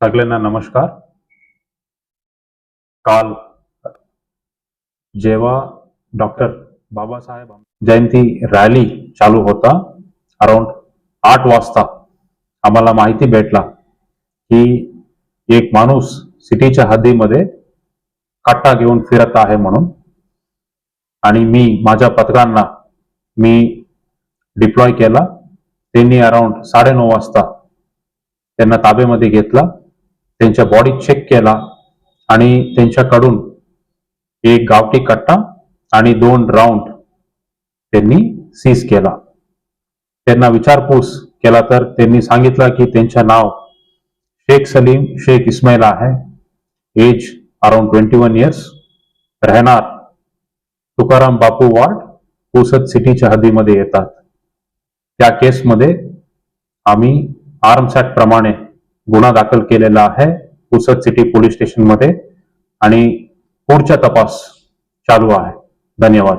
सगळ्यांना नमस्कार. काल जेव्हा डॉक्टर बाबासाहेब जयंती रॅली चालू होता अराउंड आठ वाजता आम्हाला माहिती भेटला की एक माणूस सिटीच्या हद्दीमध्ये काटा घेऊन फिरत आहे म्हणून. आणि मी माझ्या पथकांना मी डिप्लॉय केला. त्यांनी अराउंड साडेनऊ वाजता त्यांना ताब्यामध्ये घेतला. त्यांच्या बॉडी चेक केला आणि त्यांच्याकडून एक गावठी कट्टा आणि दोन राऊंड त्यांनी सीज केला. त्यांना विचारपूस केला तर त्यांनी सांगितलं की त्यांचं नाव शेख सलीम शेख इस्माईल आहे. Age around twenty one years राहणार तुकाराम बापू वार्ड पुसद सिटीच्या हद्दीमध्ये येतात. त्या केसमध्ये आम्ही आर्म्स ऍक्ट प्रमाणे गुन्हा दाखल केलेला आहे पुसद सिटी पोलीस स्टेशनमध्ये आणि पुढचा तपास चालू आहे. धन्यवाद.